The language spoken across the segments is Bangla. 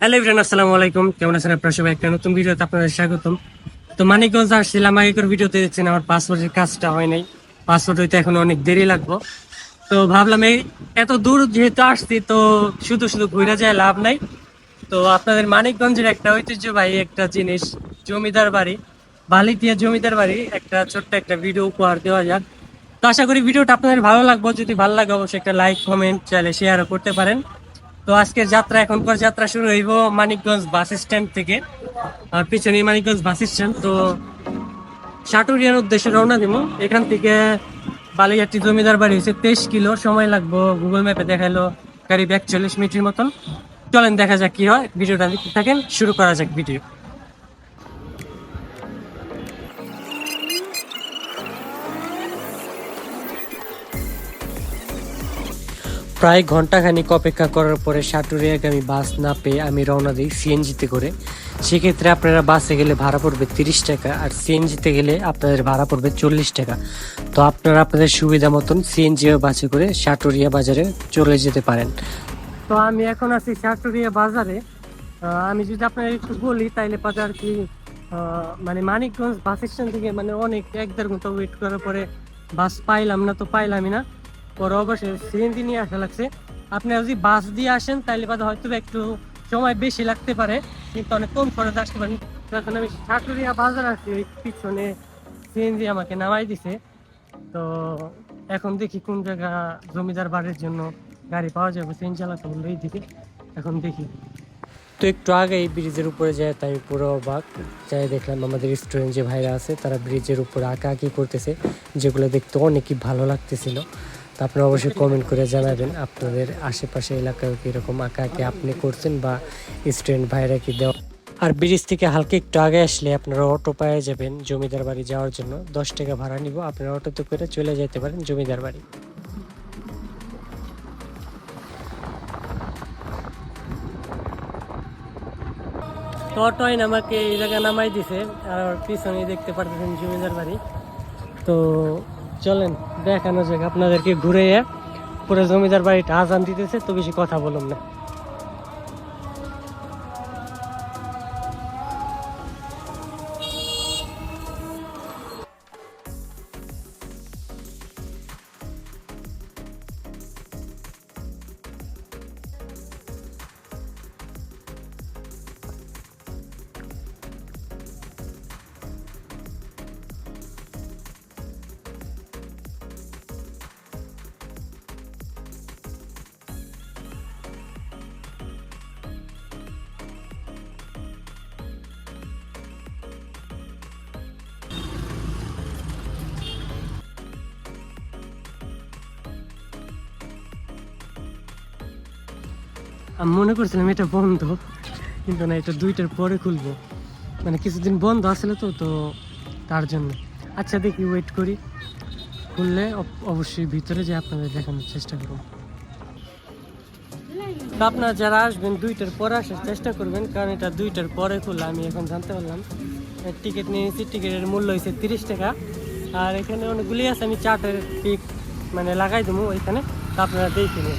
হ্যালো ইব্রান আসসালামু আলাইকুম। কেমন আছেন আপনার সবাই? একটা নতুন ভিডিওতে আপনাদের স্বাগতম। তো মানিকগঞ্জ আসছিলাম, আগেকার ভিডিওতে দেখছেন আমার পাসপোর্টের কাজটা হয় নাই। পাসপোর্ট হইতে এখন অনেক দেরি লাগবো। তো ভাবলাম এই এত দূর যেহেতু আসছি, তো শুধু শুধু ঘুরে যায় লাভ নাই। তো আপনাদের মানিকগঞ্জের একটা ঐতিহ্যবাহী একটা জিনিস, জমিদার বাড়ি, বালিতিয়া জমিদার বাড়ি, একটা ছোট্ট একটা ভিডিও উপহার দেওয়া যাক। তো আশা করি ভিডিওটা আপনাদের ভালো লাগবে। যদি ভালো লাগে, অবশ্যই একটা লাইক কমেন্ট চাইলে শেয়ারও করতে পারেন। তো আজকে যাত্রা এখন পর যাত্রা শুরু হইব মানিকগঞ্জ বাস স্ট্যান্ড থেকে। আর পিছনে মানিকগঞ্জ বাস স্ট্যান্ড, তো সাটুরিয়ার উদ্দেশ্যে রওনা দিব। এখান থেকে বালিয়াটি জমিদার বাড়ি হচ্ছে তেইশ কিলো। সময় লাগবো গুগল ম্যাপে দেখাল ব্যাগ চল্লিশ মিনিটের মতন। চলেন দেখা যাক কি হয়। ভিডিওটা দেখতে থাকেন, শুরু করা যাক ভিডিও। প্রায় ঘন্টাখানিক অপেক্ষা করার পরে সাটুরিয়াগামী বাস না পেয়ে আমি রওনা দিই সিএনজিতে করে। সেক্ষেত্রে আপনারা বাসে গেলে ভাড়া পড়বে তিরিশ টাকা আর সিএনজিতে গেলে আপনাদের ভাড়া পড়বে চল্লিশ টাকা। তো আপনারা আপনাদের সুবিধা মতন সিএনজি বাসে করে সাটুরিয়া বাজারে চলে যেতে পারেন। তো আমি এখন আছি সাটুরিয়া বাজারে। আমি যদি আপনার একটু বলি, তাইলে পাতে আর কি মানে মানিকগঞ্জ বাস স্ট্যান্ড থেকে মানে অনেক এক দেড় ঘণ্টা ওয়েট করার পরে বাস পাইলাম না, তো পাইলামই না। অবশ্যই সিএনজি নিয়ে আসা লাগছে। আপনি যদি বাস দিয়ে আসেন, তাহলে বাদে হয়তো একটু সময় বেশি লাগতে পারে, কিন্তু অনেক কম খরচ আসতে পারেন। তো এখন আমি ঠাকুরিয়া বাজার আছি ওই পিছনে সিএনজি আমাকে নামাই দিছে। তো এখন দেখি কোন জায়গা জমিদার বাড়ির জন্য গাড়ি পাওয়া যাবে, সিএনজি চালাতে বলল এই দিকে। এখন দেখি। তো একটু আগে এই ব্রিজের উপরে যায়, তাই পুরো অবাক। যাই দেখলাম আমাদের স্টুডেন্ট যে ভাইরা আছে, তারা ব্রিজের উপরে আঁকা আঁকি করতেছে, যেগুলো দেখতে অনেকই ভালো লাগতেছিল। তো আপনারা অবশ্যই কমেন্ট করে জানাবেন, আপনাদের আশেপাশে এলাকায় কীরকম আঁকা আঁকি আপনি করছেন বা স্টুডেন্ট ভাইরা কি দেওয়া আর ব্রিজ থেকে হালকা একটু আগে আসলে আপনারা অটো পাওয়া যাবেন জমিদার বাড়ি যাওয়ার জন্য। দশ টাকা ভাড়া নিব, আপনারা অটোতে করে চলে যেতে পারেন জমিদার বাড়ি। অটোয় আমাকে এই জায়গায় নামাই দিছে, আর পিছনে দেখতে পারতেছেন জমিদার বাড়ি। তো চলেন। দেখানো যাক আপনাদেরকে ঘুরে পুরো জমিদার বাড়িটা আজান দিতেছে তো বেশি কথা বলুন না। আমি মনে করছিলাম এটা বন্ধ, কিন্তু না, এটা দুইটার পরে খুলবো। মানে কিছুদিন বন্ধ আসলে তো তো তার জন্য। আচ্ছা দেখি ওয়েট করি। খুললে অবশ্যই ভিতরে যে আপনাদের দেখানোর চেষ্টা করব। তো আপনারা যারা আসবেন, দুইটার পরে আসার চেষ্টা করবেন, কারণ এটা দুইটার পরে খুললে আমি এখন জানতে পারলাম। টিকিট নিয়ে নিয়েছি, টিকিটের মূল্য হয়েছে তিরিশ টাকা। আর এখানে অনেকগুলি আছে, আমি চার্টের পিক মানে লাগাই দেবো ওইখানে। তো আপনারা দেখে নিন।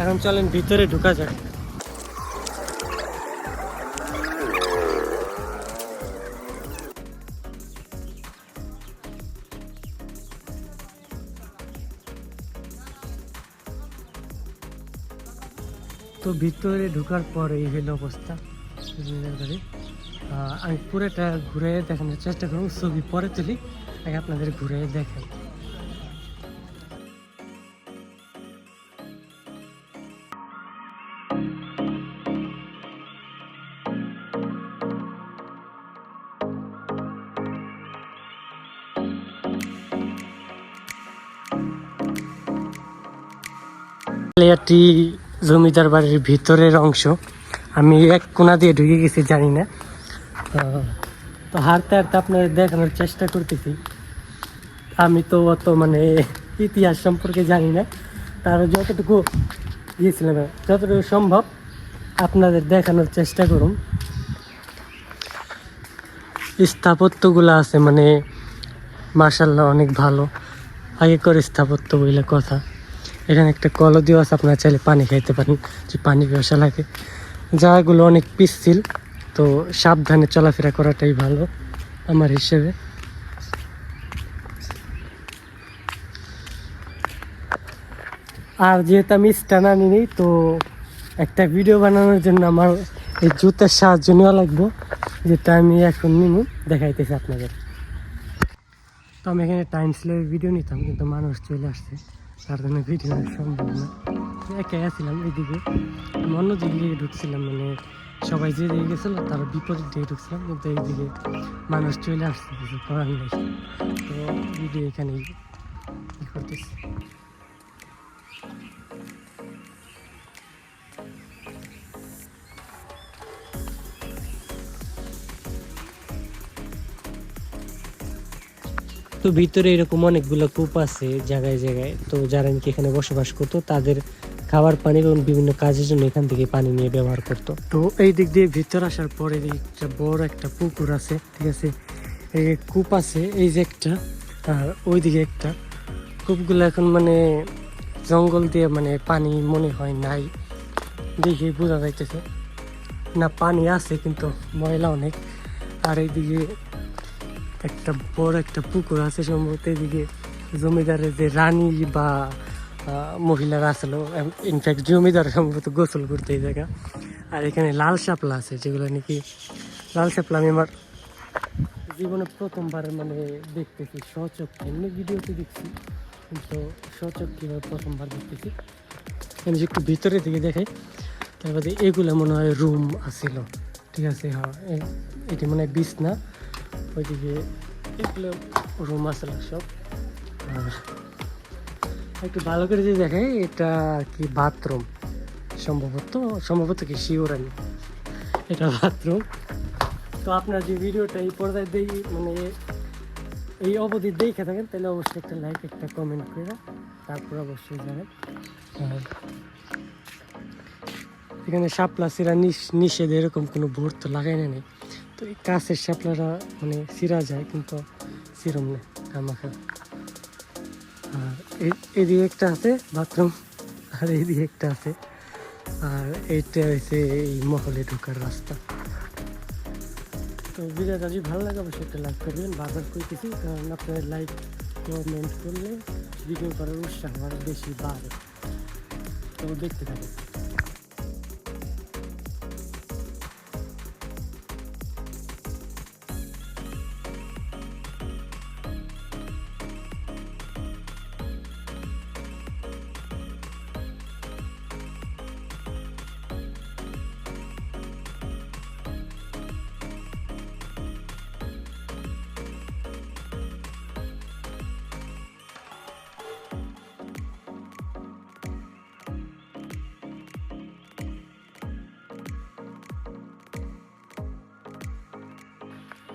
এখন চলেন, ভিতরে ঢুকা যাক। তো ভিতরে ঢোকার পর এই হলো অবস্থা। আমি পুরোটা ঘুরে দেখানোর চেষ্টা করব, ছবি পরে তুলি, আগে আপনাদের ঘুরে দেখাই। এটি জমিদার বাড়ির ভিতরের অংশ। আমি এক কোনা দিয়ে ঢুকে গেছি, জানি না। তো হারতে হারতে আপনাদের দেখানোর চেষ্টা করতেছি। আমি তো অত মানে ইতিহাস সম্পর্কে জানি না। তার যতটুকু গিয়েছিলাম যতটুকু সম্ভব আপনাদের দেখানোর চেষ্টা করুন। স্থাপত্যগুলো আছে মানে মার্শাল্লাহ অনেক ভালো। আগেকার স্থাপত্য বইলে কথা। এখানে একটা কলও কলদিও আছে, আপনারা চাইলে পানি খাইতে পারেন, যে পানি পিয়াসা লাগে। জায়গাগুলো অনেক পিচ্ছিল, তো সাবধানে চলাফেরা করাটাই ভালো আমার হিসেবে। আর যেহেতু আমি স্টান আনিনি তো একটা ভিডিও বানানোর জন্য আমার এই জুতার সাহায্য নেওয়া লাগবে, যেটা আমি এখন নিব দেখাইতেছি আপনাদের। তো আমি এখানে টাইম স্লের ভিডিও নিতাম, কিন্তু মানুষ চলে আসছে। তার ভিডিও সম্ভব না একাই আসছিলাম এইদিকে আমি অন্য দিক দিয়ে ঢুকছিলাম মানে সবাই যে দিকে গেছিল, তার বিপরীত দিয়ে ঢুকছিলাম, কিন্তু এইদিকে মানুষ চলে আসছে, কিছু করার নেই। তো ভিডিও এখানেই করতেছি। তো ভিতরে এরকম অনেকগুলো কূপ আছে জায়গায় জায়গায়। তো যারা নাকি এখানে বসবাস করতো, তাদের খাবার, পানি এবং বিভিন্ন কাজের জন্য এখান থেকে পানি নিয়ে ব্যবহার করতো। তো এই দিক দিয়ে ভিতর আসার পরে একটা বড় একটা পুকুর আছে, ঠিক আছে? এই কূপ আছে, এই যে একটা, আর ওইদিকে একটা। কূপগুলো এখন মানে জঙ্গল দিয়ে মানে পানি মনে হয় নাই, দেখে বোঝা যাইতেছে। না, পানি আছে কিন্তু ময়লা অনেক। আর এইদিকে একটা বড় একটা পুকুর আছে সম্ভবত এদিকে। জমিদারের যে রানী বা মহিলারা আসলো ইনফ্যাক্ট জমিদার সম্ভবত গোসল করতে এই জায়গা। আর এখানে লাল শাপলা আছে, যেগুলো নাকি, লাল শাপলা আমি আমার জীবনে প্রথমবার মানে দেখতেছি সচক্ষে এমনি ভিডিওতে দেখছি, কিন্তু সচক্ষে প্রথমবার দেখতেছি। আমি একটু ভিতরে দিকে দেখাই তারপরে এগুলো মনে হয় রুম আছিল ঠিক আছে হ্যাঁ এটি মনে হয় বিছনা। ওইদিকে এগুলো রুম আসলে সব। একটু ভালো করে যদি দেখাই, এটা কি বাথরুম সম্ভবত সম্ভবত কি? শিওরানি এটা বাথরুম তো আপনার যে ভিডিওটা এই পর্দায় দেই মানে এই অবধি দেখে থাকেন, তাহলে অবশ্যই একটা লাইক একটা কমেন্ট করে তারপর অবশ্যই জানেন। এখানে শাপলা সিরা নিষ- নিষেধ এরকম কোনো বোর্ড তো লাগাই না নেই। তো এই মানে সিরা যায়, কিন্তু সিরম নেই আমাকে আর এদিকে একটা আছে বাথরুম, আর এইদিকে একটা আছে। আর এইটা হচ্ছে এই মহলে ঢোকার রাস্তা। তো ভিডিওটা যদি ভালো লাগে অবশ্যই একটা লাইক করবেন, বারবার করতেছি কারণ আপনার লাইক কমেন্ট করলে ভিডিও করার উৎসাহ আরও বেশি বাড়ে। তো দেখতে থাকুন।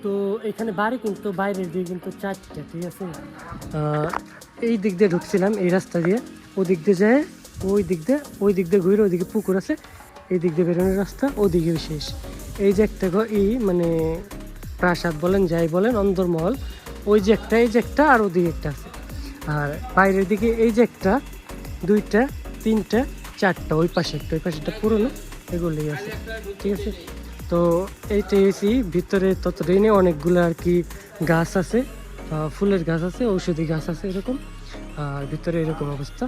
তো এখানে বাড়ি কিন্তু বাইরের দিকে কিন্তু চারটে, ঠিক আছে? এই দিক দিয়ে ঢুকছিলাম, এই রাস্তা দিয়ে। ওই দিক দিয়ে যায়, ওই দিক দিয়ে, ওই দিক দিয়ে ঘুরে ওইদিকে পুকুর আছে। এই দিক দিয়ে বেরোনোর রাস্তা, ওদিকে শেষ এই যে একটা এই মানে প্রাসাদ বলেন, যাই বলেন, অন্দরমহল, ওই যে একটা, এই যে একটা, আর ওদিকে একটা আছে। আর বাইরের দিকে এই যে একটা, দুইটা, তিনটা, চারটা, ওই পাশে একটা, ওই পাশে একটা পুরনো এগুলি আছে, ঠিক আছে? তো এইটা এসি ভিতরে নেই অনেকগুলো আর কি গাছ আছে ফুলের গাছ আছে, ঔষধি গাছ আছে এরকম, আর ভিতরে এরকম অবস্থা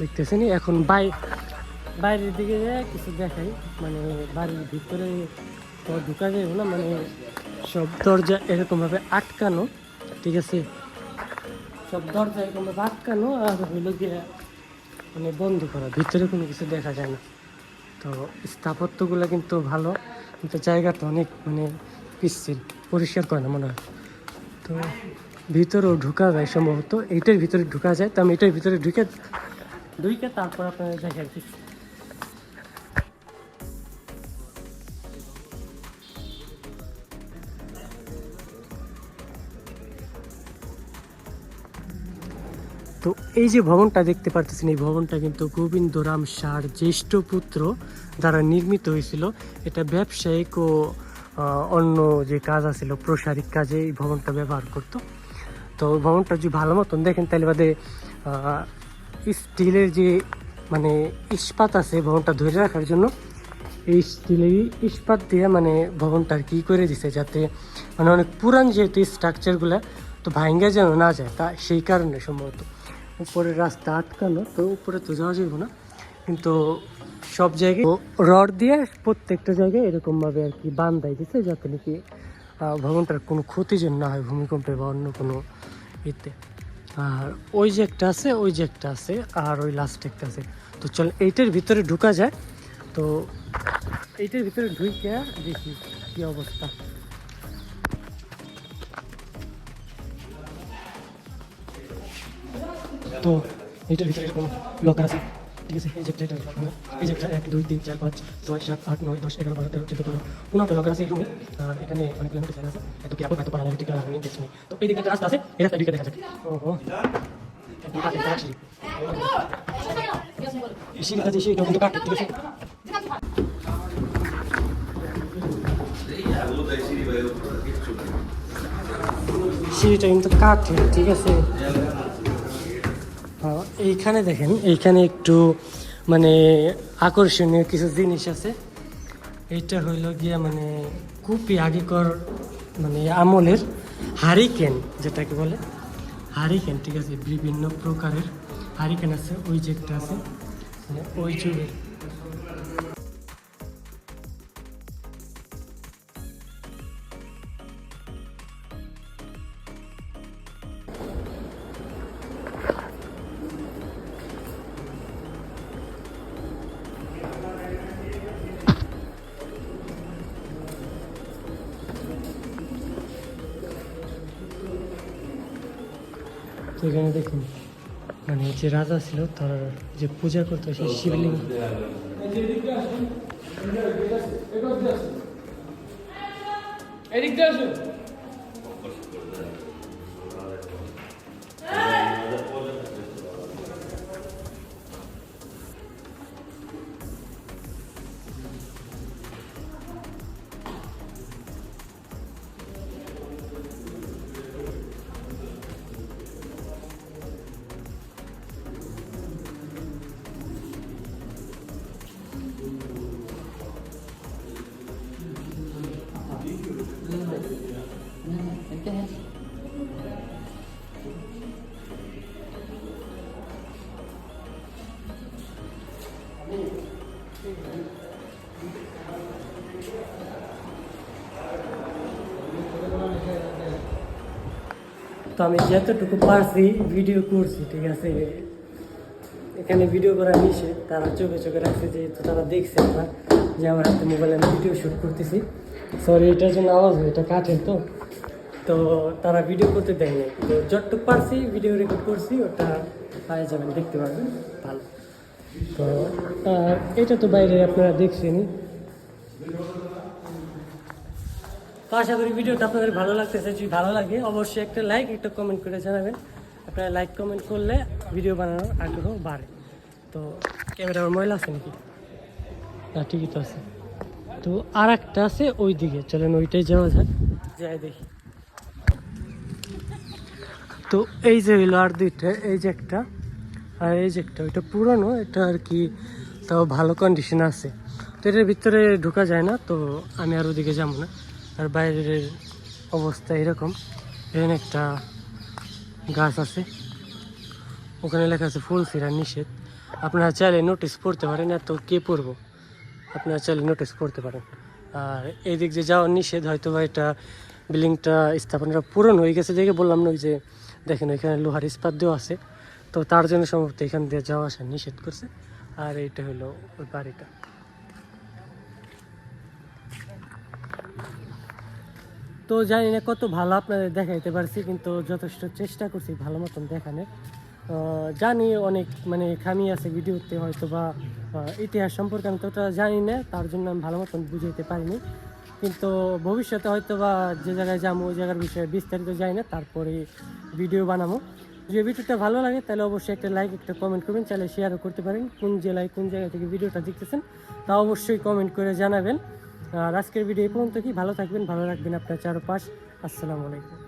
দেখতেছেন এখন বাই, বাইরের দিকে যায় কিছু দেখাই মানে বাড়ির ভিতরে তো ঢুকা যাবে না মানে সব দরজা এরকমভাবে আটকানো, ঠিক আছে? সব দরজা এরকমভাবে আটকানো আর হইল গিয়ে মানে বন্ধ করা, ভিতরে কোনো কিছু দেখা যায় না। তো স্থাপত্যগুলো কিন্তু ভালো, কিন্তু জায়গাটা অনেক মানে পিচ্ছিল, পরিষ্কার করে না মনে হয়। তো ভিতরেও ঢুকা যায় সম্ভবত, এইটার ভিতরে ঢুকা যায়, তো আমি এটার ভিতরে ঢুকে ঢুকে তারপর আপনার দেখার এই যে ভবনটা দেখতে পারতেছেন, এই ভবনটা কিন্তু গোবিন্দরাম সার জ্যেষ্ঠ পুত্র দ্বারা নির্মিত হয়েছিল। এটা ব্যবসায়িক ও অন্য যে কাজ আছিল, প্রসারিক কাজে এই ভবনটা ব্যবহার করত। তো ভবনটা যদি ভালো মতন দেখেন, তাহলে বাদে স্টিলের যে মানে ইস্পাত আছে ভবনটা ধরে রাখার জন্য, এই স্টিলের ইস্পাত দিয়ে মানে ভবনটা আর কি করে দিছে যাতে মানে অনেক পুরান যেহেতু স্ট্রাকচারগুলো তো ভাঙ্গা যেন না যায়, তা সেই কারণে সম্ভবত। উপরে রাস্তা আটকানো, তো উপরে তো যাওয়া যাবে না। কিন্তু সব জায়গায় রড দিয়ে প্রত্যেকটা জায়গায় এরকমভাবে আর কি বান্ধাই দিছে, যাতে নাকি ভবনটার কোনো ক্ষতি যেন না হয়, ভূমিকম্পে বা অন্য কোনো ইতে। আর ওই যে একটা আছে, ওই যে একটা আছে, আর ওই লাস্ট একটা আছে। তো চল, এইটার ভিতরে ঢুকা যায়। তো এইটার ভিতরে ঢুকে দেখি কী অবস্থা। তো এইটার ভিতরে এরকম লকার আছে। ঠিক আছে? এই যে এটা এই যে এক দুই তিন চার পাঁচ ছয় সাত আট নয় দশ এগারো বারো তেরো চোদ্দ পনেরো। পনেরোটা লকার আছে এই রুমে আর এখানে অনেকগুলো নোটিস আছে। এত কি আপনি এত পারা যাবে ঠিক আছে আমি দেখছি তো এই দিকে একটা রাস্তা আছে। এই রাস্তা দিকে দেখা যাক। ওহো। কিন্তু ঠিক আছে? সিঁড়িটা কিন্তু কাঠের ঠিক আছে? এইখানে দেখেন, এইখানে একটু মানে আকর্ষণীয় কিছু জিনিস আছে। এটা হইল গিয়া মানে কুপি আগেকর মানে আমলের হারিকেন, যেটাকে বলে। হারিকেন, ঠিক আছে, বিভিন্ন প্রকারের হারিকেন আছে, ওই যে একটা আছে মানে ওই যুগের এখানে দেখুন মানে যে রাজা ছিল, তার যে পূজা করতো, সেই শিবলিঙ্গ। এদিক দিয়ে আসুন। তো আমি যতটুকু পারছি ভিডিও করছি, ঠিক আছে? এখানে ভিডিও করা নিষেধ। তারা চোখে চোখে রাখছে, যেহেতু তারা দেখছে আমার যে আমার হাতে মোবাইলে আমি ভিডিও শ্যুট করতেছি। সরি এটার জন্য আওয়াজ হয়, এটা কাঠের তো। তো তারা ভিডিও করতে দেয়নি তো যতটুকু পারছি ভিডিও রেকর্ড করছি, ওটা পায়ে যাবেন, দেখতে পারবেন, ভালো। তো এটা তো বাইরে আপনারা দেখছেন তো আশা করি ভিডিওটা আপনাদের ভালো লাগতেছে। যদি ভালো লাগে, অবশ্যই একটা লাইক একটা কমেন্ট করে জানাবেন। আপনারা লাইক কমেন্ট করলে ভিডিও বানানোর আগ্রহ বাড়ে। তো ক্যামেরা আমার ময়লা আছে নাকি? না, ঠিকই তো আছে। তো আর একটা আছে ওই দিকে চলেন ওইটাই যাওয়া যাক। যাই দেখি। তো এই যে হইল আর দুইটা, এই যে একটা আর এই যে একটা, ওইটা পুরানো, এটা আর কি তাও ভালো কন্ডিশন আছে। তো এটার ভিতরে ঢোকা যায় না, তো আমি আর ওদিকে যাব না। আর বাইরের অবস্থা এরকম। এখানে একটা গাছ আছে, ওখানে লেখা আছে ফুল ফিরার নিষেধ। আপনারা চাইলে নোটিশ পড়তে পারেন, এত কে পড়ব? আপনারা চাইলে নোটিশ পড়তে পারেন। আর এদিক যে যাওয়ার নিষেধ হয়তো বা এটা বিল্ডিংটা স্থাপনটা পূরণ হয়ে গেছে দেখে বললাম না, ওই যে দেখেন এখানে লোহার ইস্পাত দেওয়া আছে। তো তার জন্য সম্ভবত এখান দিয়ে যাওয়া আসা নিষেধ করছে। আর এইটা হলো ওই বাড়িটা। তো জানি না কত ভালো আপনাদের দেখাইতে পারছি কিন্তু যথেষ্ট চেষ্টা করছি ভালো মতন দেখানোর আহ, জানি অনেক মানে খামি আছে ভিডিওতে হয়তো বা ইতিহাস সম্পর্কে আমি ততটা জানি না তার জন্য আমি ভালো মতন বুঝাইতে পারিনি। কিন্তু ভবিষ্যতে হয়তো বা যে জায়গায় যাব, ওই জায়গার বিষয়ে বিস্তারিত যাই না, তারপরে ভিডিও বানাবো। যদি ভিডিওটা ভালো লাগে, তাহলে অবশ্যই একটা লাইক একটা কমেন্ট করবেন, চাইলে শেয়ারও করতে পারেন, কোন জেলায়, কোন জায়গা থেকে ভিডিওটা দেখতেছেন, তা অবশ্যই কমেন্ট করে জানাবেন। আর আজকের ভিডিও এই পর্যন্ত কি ভালো থাকবেন, ভালো রাখবেন আপনার চারপাশ। আসসালামু আলাইকুম।